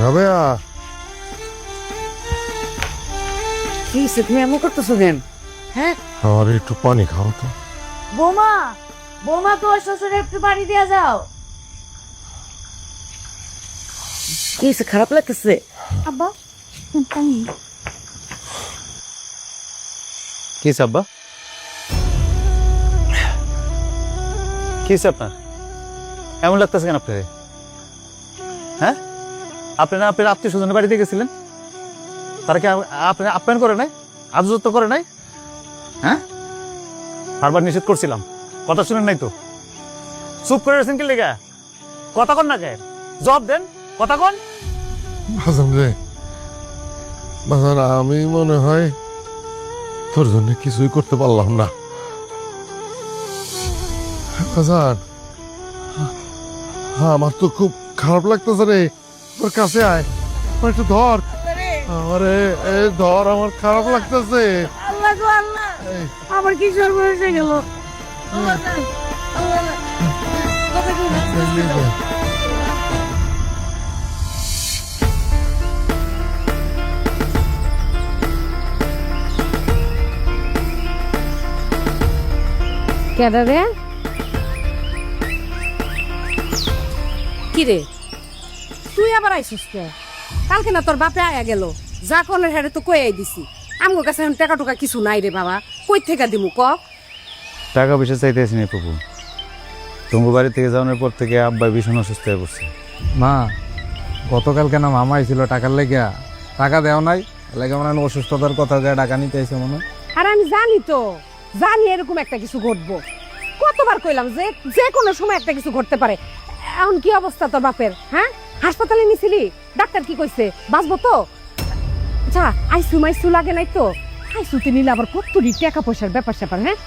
রাবেয়া কি হইছে? তুমি এমন করতেছো কেন? হ্যাঁ? আমার একটু পানি খাও তো। বোমা বোমা তোর শ্বশুরে একটু পানি দিয়ে যাও। কি হইছে? খারাপ লাগতেছে? আব্বা কি সাব্বা কি আপনার? এমন লাগতেছে কেন আপনার হ্যাঁ? আপনি না আপনার আত্মীয় স্বজনের বাড়িতে গেছিলেন? তারা কি আপ- আপনি আপ্যায়ন করে নাই? আদযত্ন করে নাই? হ্যাঁ? বারবার নিষেধ করছিলাম। কথা শুনেন নাই তো। চুপ করে রয়েছেন কি লেগা? কথা কন না কে জবাব দেন। কথা কন। রে, বাজান, আমি মনে হয় তোর জন্য কিছুই করতে পারলাম না। বাজান হ্যাঁ আমার তো খুব খারাপ লাগতেছে রে। তোর কাছে আয়। আমার একটু ধর। আরে। এ ধর আমার খারাপ লাগতেছে। আল্লাহ গো আল্লাহ। আমার কি সর্বনাশ হয়ে গেল আল্লাহ আল্লাহ? কেডা রে কি রে? তুই আবার আইসিস কে? কালকে না তোর বাপে আয়া গেল। যা কোনের হেরে তো কই দিছি। আমগো কাছে এখন টাকা টুকা কিছু নাই রে বাবা। কই থেকে দিমু ক? টাকা পয়সা চাইতেছি না প্রভু তোমার বাড়ি থেকে যাওয়ার পর থেকে আব্বা ভীষণ অসুস্থ হয়ে পড়ছে। মা গতকাল কেন মামা আইছিল টাকার লেগা টাকা দেও নাই লেগে মনে অসুস্থতার কথা যায় টাকা নিতে এসে মনে আর আমি জানি তো। জানি এরকম একটা কিছু ঘটবো। কতবার কইলাম যে যে কোনো সময় একটা কিছু ঘটতে পারে। এখন কি অবস্থা তোর বাপের হ্যাঁ? হাসপাতালে নিছিলি? ডাক্তার কি কইছে? বাঁচবো তো? আচ্ছা আইসু মাইসু লাগে নাই তো? আইসুতে নিলে আবার কতটি টাকা পয়সার ব্যাপার স্যাপার হ্যাঁ?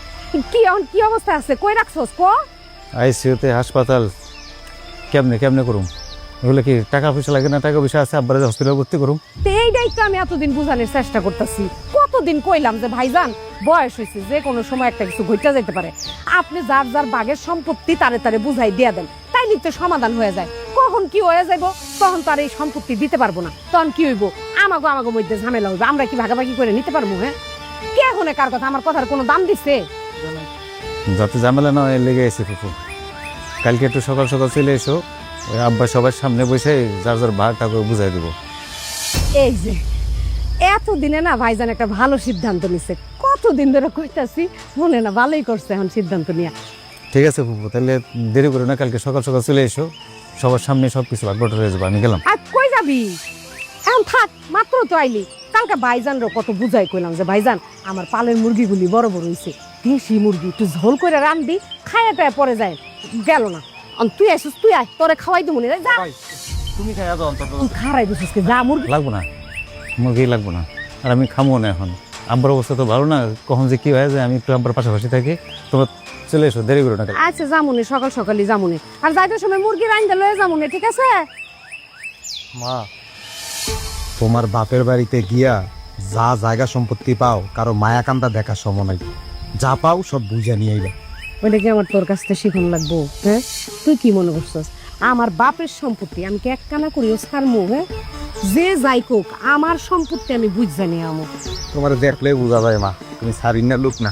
কি এখন কি অবস্থা আছে? কই রাখছস? ক? আইসিউতে হাসপাতাল। কেমনে কেমনে করুম? এগুলো কি টাকা পয়সা লাগে না? টাকা পয়সা আছে আব্বারে হসপিটাল ভর্তি করুম। তো এইটাই তো আমি এতদিন বুঝানোর চেষ্টা করতেছি। কতদিন কইলাম যে ভাইজান বয়স হয়েছে যে কোনো সময় একটা কিছু ঘটে যেতে পারে। আপনি যার যার বাগের সম্পত্তি তারে তারে বুঝাই দিয়ে দেন। তাই নিত্য সমাধান হয়ে যায়। কখন কি হয়ে যাইব? তখন তার এই সম্পত্তি দিতে পারব না। তখন কি হইব? আমাগো আমাগো মধ্যে ঝামেলা হইবে। আমরা কি ভাগাভাগি করে নিতে পারব হ্যাঁ? কে এখন কার কথা? আমার কথার কোনো দাম দিচ্ছে যাতে ঝামেলা না হয় লেগে এসে ফুফু। কালকে একটু সকাল সকাল চলে এসো। ওই আব্বা সবার সামনে বসে যার যার ভাগ টাকা বুঝাই দিব। এই যে এতদিনে না ভাইজান একটা ভালো সিদ্ধান্ত নিছে। কতদিন ধরে কইতাছি মনে না ভালোই করছে এখন সিদ্ধান্ত নিয়ে। ঠিক আছে ফুফু তাহলে দেরি করে না কালকে সকাল সকাল চলে এসো। সবার সামনে সব কিছু ভাগ বটর হয়ে যাবে আমি গেলাম। আর কই যাবি? এখন থাক মাত্র তো আইলি। কালকে ভাইজান রে কত বুঝাই কইলাম যে ভাইজান আমার পালের মুরগিগুলি বড় বড় হইছে। দেশি মুরগি একটু ঝোল করে রান্ধি খায়া টায়া পরে যায়। গেল না। অন তুই আসিস তুই আয় তোরে খাওয়াই দেবো না যা। তুমি খাই আদো অন্তত। খারাই দিছিস কি, যা মুরগি। লাগবো না। মুরগি লাগবো না। আর আমি খামো না এখন। আব্বার অবস্থা তো ভালো না কখন যে কি হয়ে যায় আমি একটু আব্বার পাশাপাশি থাকি। তোমরা চলে এসো দেরি করো না আচ্ছা জামুনে সকাল সকালই জামুনে আর যাইতে সময় মুরগি রাইন্দে লয়ে জামুনে ঠিক আছে? মা তোমার বাপের বাড়িতে গিয়া যা জায়গা সম্পত্তি পাও কারও মায়া কান্দা দেখার সময় নাই। যা পাও সব বুঝে নিয়ে আইবা। ওইটা কি আমার তোর কাছ থেকে শিখন লাগবো হ্যাঁ? তুই কি মনে করছস? আমার বাপের সম্পত্তি আমি কি এক কানা করি ও ছাড়মু হ্যাঁ? যে যাই কোক, আমার সম্পত্তি আমি বুঝ জানি আমো। তোমার দেখলে বোঝা যায় মা, তুমি সারিন না লোক না।